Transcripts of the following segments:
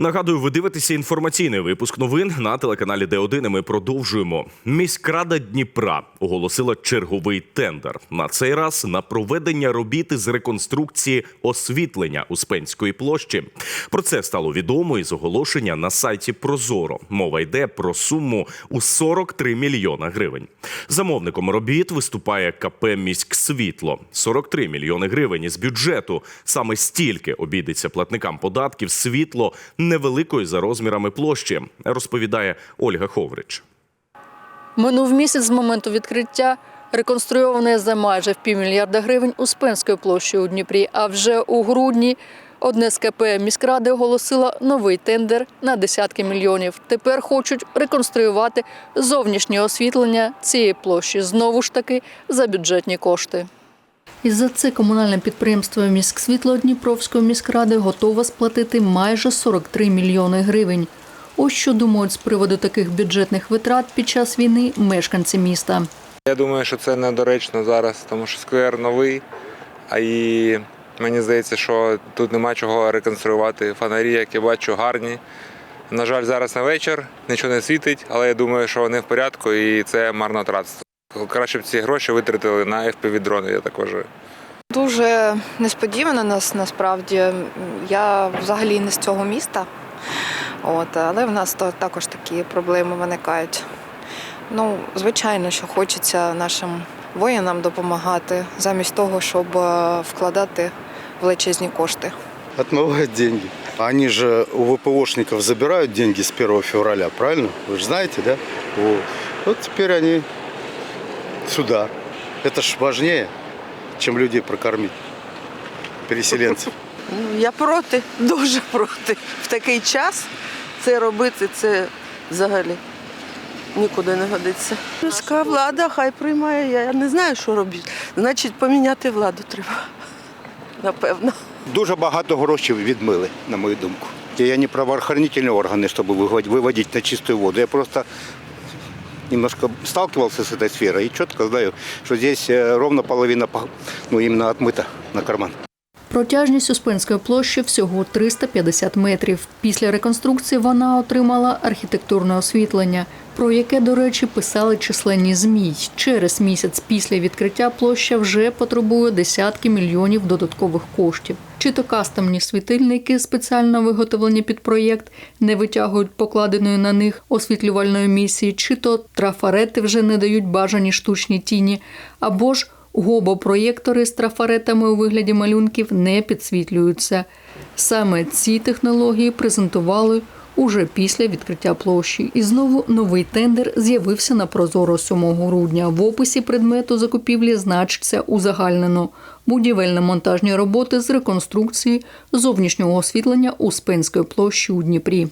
Нагадую, ви дивитеся інформаційний випуск новин на телеканалі Д1. і Ми продовжуємо. Міськрада Дніпра оголосила черговий тендер. На цей раз на проведення робіт з реконструкції освітлення Успенської площі. Про це стало відомо із оголошення на сайті Прозоро. Мова йде про суму у 43 мільйона гривень. Замовником робіт виступає КП «Міськсвітло». 43 мільйони гривень із бюджету. Саме стільки обійдеться платникам податків світло невеликої за розмірами площі, розповідає Ольга Ховрич. Минув місяць з моменту відкриття реконструйоване за майже в півмільярда гривень Успенської площі у Дніпрі. А вже у грудні одне з КП міськради оголосила новий тендер на десятки мільйонів. Тепер хочуть реконструювати зовнішнє освітлення цієї площі знову ж таки за бюджетні кошти. І за це комунальне підприємство «Міськсвітло» Дніпровської міськради готове сплатити майже 43 мільйони гривень. Ось що думають з приводу таких бюджетних витрат під час війни мешканці міста. Я думаю, що це недоречно зараз, тому що сквер новий, а і мені здається, що тут нема чого реконструювати. Фонарі, як я бачу, гарні. На жаль, зараз на вечір нічого не світить, але я думаю, що вони в порядку і це марнотратство. Краще б ці гроші витратили на FPV-дрони, я так вважаю. Дуже несподівано нас насправді. Я взагалі не з цього міста, от, але в нас то також такі проблеми виникають. Ну, звичайно, що хочеться нашим воїнам допомагати, замість того, щоб е, вкладати величезні кошти. отмывают деньги. Они же у ВПОшников забирают деньги с 1 февраля, правильно? Вы же знаете, да? Вот, вот теперь они сюда. Это ж важнее, чем людей прокормить, переселенцев. Ну, Я проти, дуже проти. В такий час це робити це взагалі нікуди не годиться. Міська влада хай приймає, я не знаю, що робити. Значить, поміняти владу треба. Напевно. Дуже багато грошей відмили, на мою думку. Я не правоохранительные органы, чтобы выводить, выводить на чистую воду. Я просто немножко сталкивался с этой сферой и четко знаю, что здесь э, ровно половина по- ну, именно отмыта на карман. Протяжність Успенської площі всього 350 метрів. Після реконструкції вона отримала архітектурне освітлення, про яке, до речі, писали численні ЗМІ. Через місяць після відкриття площа вже потребує десятки мільйонів додаткових коштів. Чи то кастомні світильники, спеціально виготовлені під проєкт, не витягують покладеної на них освітлювальної місії, чи то трафарети вже не дають бажані штучні тіні, або ж Гобопроєктори з трафаретами у вигляді малюнків не підсвітлюються. Саме ці технології презентували уже після відкриття площі. І знову новий тендер з'явився на Прозоро 7 грудня. В описі предмету закупівлі значиться узагальнено будівельно-монтажні роботи з реконструкції зовнішнього освітлення Успенської площі у Дніпрі.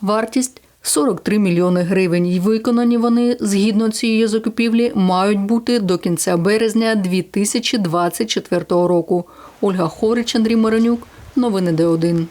Вартість 43 мільйони гривень. І виконані вони згідно цієї закупівлі мають бути до кінця березня 2024 року. Ольга Хорич, Андрій Маранюк. Новини Д1.